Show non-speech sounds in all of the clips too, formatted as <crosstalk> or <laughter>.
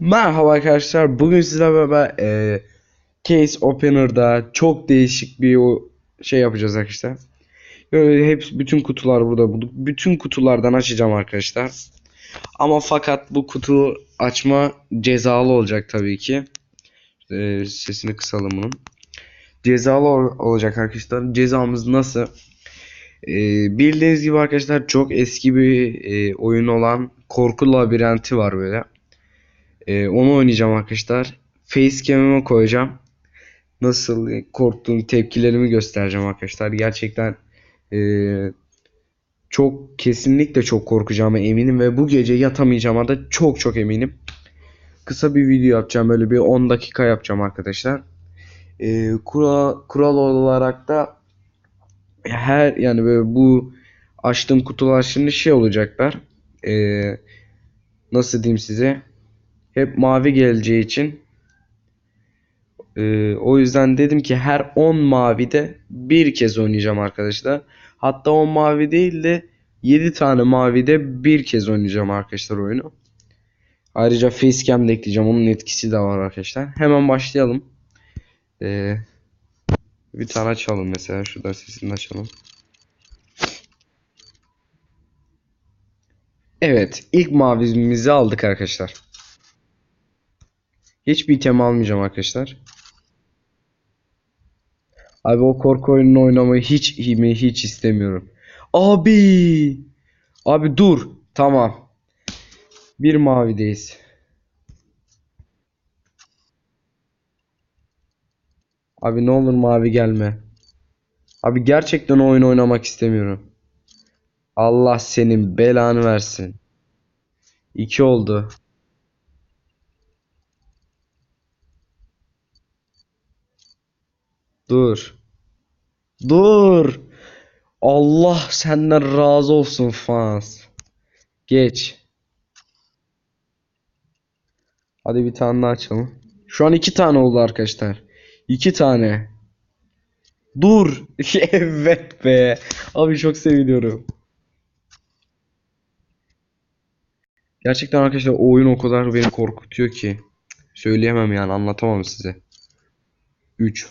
Merhaba arkadaşlar. Bugün sizlerle beraber e, Case Opener'da çok değişik bir şey yapacağız arkadaşlar. Böyle hep bütün kutular burada. Bu- Bütün kutulardan açacağım arkadaşlar. Ama fakat bu kutu açma cezalı olacak tabii ki. E, sesini kısalım bunun. Cezalı ol- olacak arkadaşlar. Cezamız nasıl? E, bildiğiniz gibi arkadaşlar çok eski bir e, oyun olan Korku Labirenti var böyle. Ee, onu oynayacağım arkadaşlar. Facecam'ime koyacağım. Nasıl korktuğum tepkilerimi göstereceğim arkadaşlar. Gerçekten ee, çok kesinlikle çok korkacağıma eminim ve bu gece yatamayacağıma da çok çok eminim. Kısa bir video yapacağım. Böyle bir 10 dakika yapacağım arkadaşlar. Ee, kural, kural olarak da her yani böyle bu açtığım kutular şimdi şey olacaklar. Ee, nasıl diyeyim size? Hep mavi geleceği için e, o yüzden dedim ki her 10 mavide bir kez oynayacağım arkadaşlar. Hatta 10 mavi değil de 7 tane mavide bir kez oynayacağım arkadaşlar oyunu. Ayrıca facecam de ekleyeceğim. Onun etkisi de var arkadaşlar. Hemen başlayalım. E, bir tane açalım mesela. Şuradan sesini açalım. Evet. ilk mavimizi aldık arkadaşlar. Hiçbir item almayacağım arkadaşlar. Abi o korku oyununu oynamayı hiç mi hiç istemiyorum. Abi! Abi dur. Tamam. Bir mavideyiz. Abi ne olur mavi gelme. Abi gerçekten o oyunu oynamak istemiyorum. Allah senin belanı versin. İki oldu. Dur. Dur. Allah senden razı olsun Fans. Geç. Hadi bir tane daha açalım. Şu an iki tane oldu arkadaşlar. İki tane. Dur. <laughs> Evet be. Abi çok seviniyorum. Gerçekten arkadaşlar oyun o kadar beni korkutuyor ki. Söyleyemem yani anlatamam size. 3.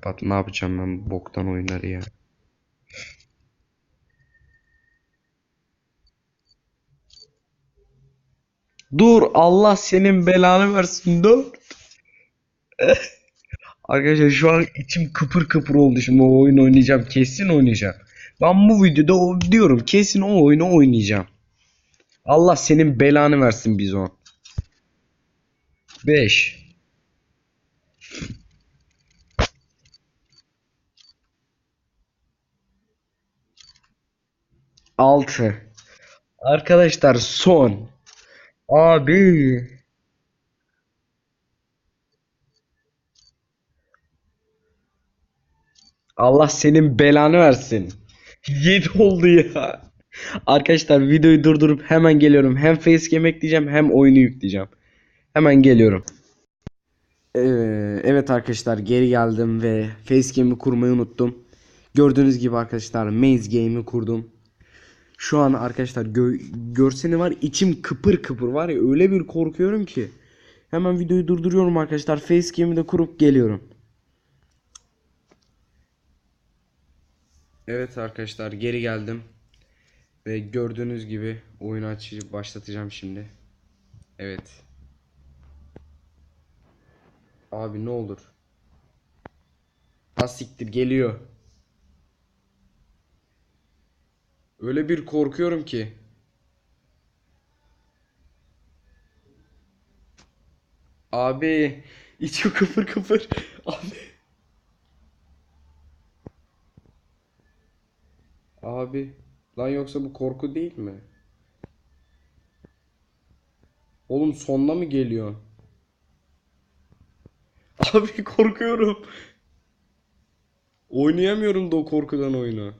Kapat ne yapacağım ben boktan oyunları ya. Dur Allah senin belanı versin dur. <laughs> Arkadaşlar şu an içim kıpır kıpır oldu şimdi o oyunu oynayacağım kesin oynayacağım. Ben bu videoda o, diyorum kesin o oyunu oynayacağım. Allah senin belanı versin Bizon. 5 6 Arkadaşlar son. Abi. Allah senin belanı versin. 7 oldu ya. Arkadaşlar videoyu durdurup hemen geliyorum. Hem facecam ekleyeceğim hem oyunu yükleyeceğim. Hemen geliyorum. Ee, evet arkadaşlar geri geldim ve facecam'i kurmayı unuttum. Gördüğünüz gibi arkadaşlar Maze Game'i kurdum. Şu an arkadaşlar gö görseni var içim kıpır kıpır var ya öyle bir korkuyorum ki. Hemen videoyu durduruyorum arkadaşlar. Facecam'i de kurup geliyorum. Evet arkadaşlar geri geldim. Ve gördüğünüz gibi oyunu açıp başlatacağım şimdi. Evet. Abi ne olur. Ha siktir geliyor. Öyle bir korkuyorum ki. Abi içim kıpır kıpır. <laughs> Abi. Abi. Lan yoksa bu korku değil mi? Oğlum sonuna mı geliyor? Abi korkuyorum. Oynayamıyorum da o korkudan oyunu.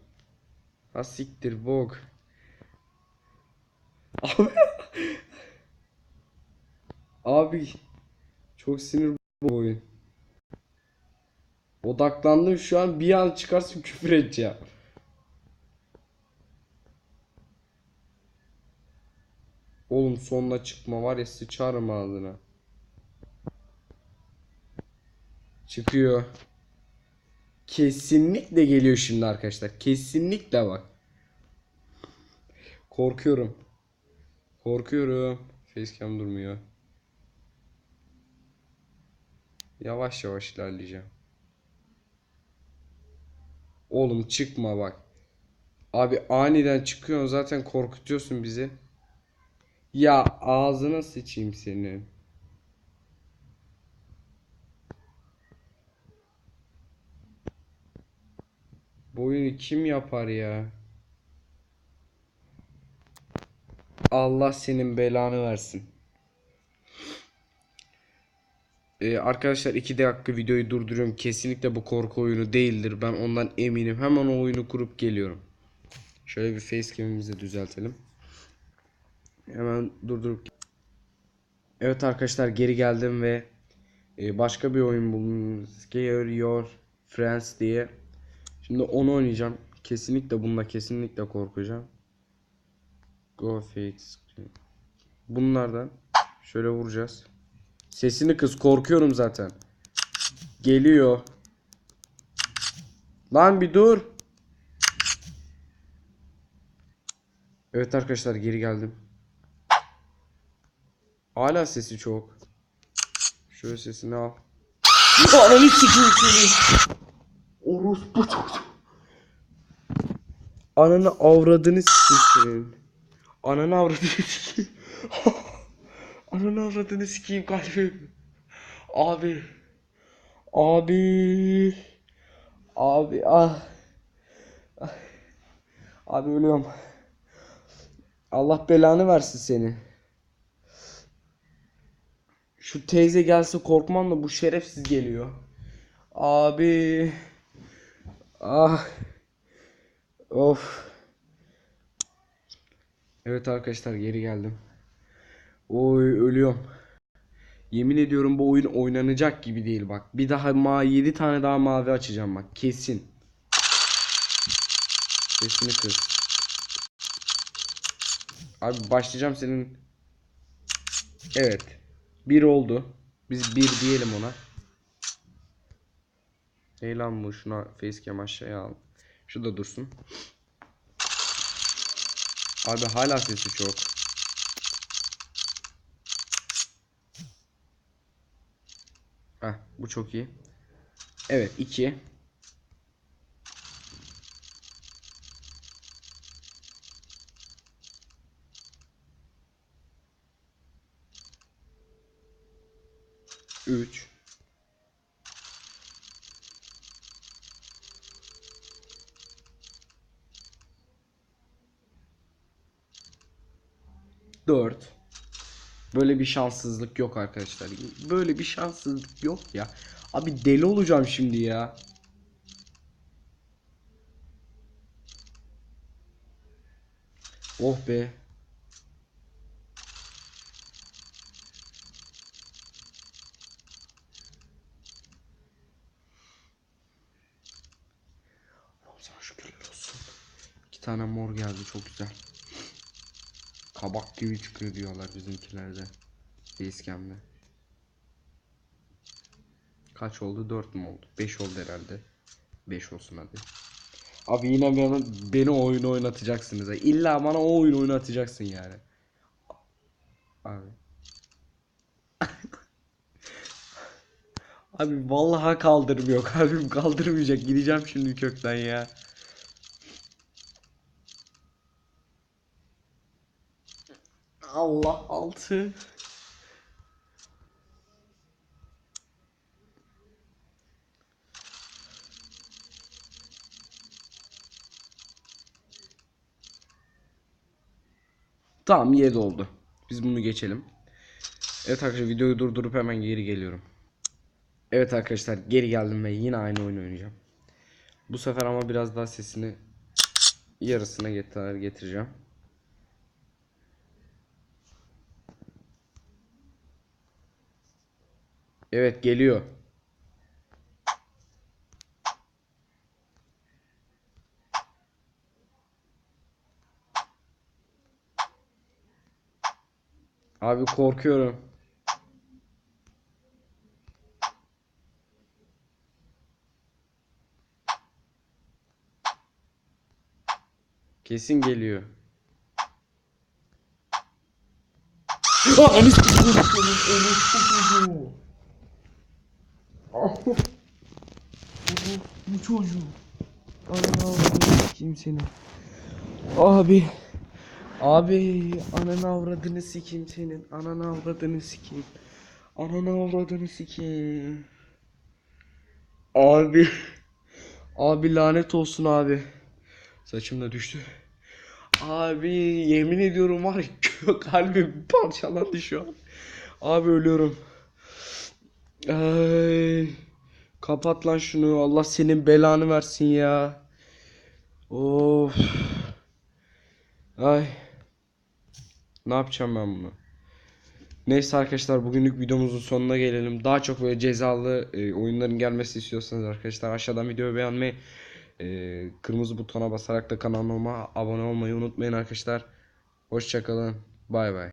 Ha siktir bok. Abi. Abi. Çok sinir bu oyun. Odaklandım şu an bir an çıkarsın küfür edeceğim. Oğlum sonuna çıkma var ya sıçarım ağzına. Çıkıyor. Kesinlikle geliyor şimdi arkadaşlar. Kesinlikle bak. Korkuyorum. Korkuyorum. Facecam durmuyor. Yavaş yavaş ilerleyeceğim. Oğlum çıkma bak. Abi aniden çıkıyorsun zaten korkutuyorsun bizi. Ya ağzına sıçayım senin. Bu oyunu kim yapar ya? Allah senin belanı versin. Ee, arkadaşlar 2 dakika videoyu durduruyorum. Kesinlikle bu korku oyunu değildir. Ben ondan eminim. Hemen o oyunu kurup geliyorum. Şöyle bir facecam'imizi düzeltelim. Hemen durdurup Evet arkadaşlar geri geldim ve e, başka bir oyun. Scare Your Friends diye. Şimdi onu oynayacağım. Kesinlikle bununla kesinlikle korkacağım. Go fix. Bunlardan şöyle vuracağız. Sesini kız korkuyorum zaten. Geliyor. Lan bir dur. Evet arkadaşlar geri geldim. Hala sesi çok. Şöyle sesini al. Ananı sikeyim seni. Orospu çocuğu. Ananı avradını sikeyim. Ananı avradını sikeyim. <laughs> Ananı avradını sikeyim kalbim. Abi. Abi. Abi. Ah. Abi ölüyorum. Allah belanı versin seni. Şu teyze gelse korkmam da bu şerefsiz geliyor. Abi. Ah. Of. Evet arkadaşlar geri geldim. Oy ölüyorum. Yemin ediyorum bu oyun oynanacak gibi değil bak. Bir daha ma 7 tane daha mavi açacağım bak kesin. Sesini kız. Abi başlayacağım senin. Evet. Bir oldu. Biz bir diyelim ona. Ey lan bu şuna facecam aşağıya al. Şu da dursun. Abi hala sesi çok. Heh, bu çok iyi. Evet 2. Üç. Dört. Böyle bir şanssızlık yok arkadaşlar. Böyle bir şanssızlık yok ya. Abi deli olacağım şimdi ya. Oh be. Sana şükürler olsun. İki tane mor geldi çok güzel. Kabak gibi çıkıyor diyorlar bizimkilerde. Facecam'de. Kaç oldu? 4 mü oldu? 5 oldu herhalde. 5 olsun hadi. Abi yine beni, beni oyun oynatacaksınız. İlla bana o oyun oynatacaksın yani. Abi. <laughs> Abi vallahi kaldırmıyor. Kalbim kaldırmayacak. Gideceğim şimdi kökten ya. Allah altı. Tamam 7 oldu. Biz bunu geçelim. Evet arkadaşlar videoyu durdurup hemen geri geliyorum. Evet arkadaşlar geri geldim ve yine aynı oyunu oynayacağım. Bu sefer ama biraz daha sesini yarısına getir getireceğim. Evet geliyor. Abi korkuyorum. Kesin geliyor. Sikeyim. Bu çocuğu. Ananı avradını seni. Abi. Abi ananı avradını sikeyim senin. Ananı avradını sikeyim. Ananı avradını sikeyim. Abi. Abi lanet olsun abi. Saçım da düştü. Abi yemin ediyorum var ya <laughs> kalbim parçalandı şu an. Abi ölüyorum. Ay. Kapat lan şunu. Allah senin belanı versin ya. Of. Ay. Ne yapacağım ben bunu? Neyse arkadaşlar bugünlük videomuzun sonuna gelelim. Daha çok böyle cezalı e, oyunların gelmesi istiyorsanız arkadaşlar aşağıdan videoyu beğenmeyi, e, kırmızı butona basarak da kanalıma abone olmayı unutmayın arkadaşlar. Hoşçakalın. Bay bay.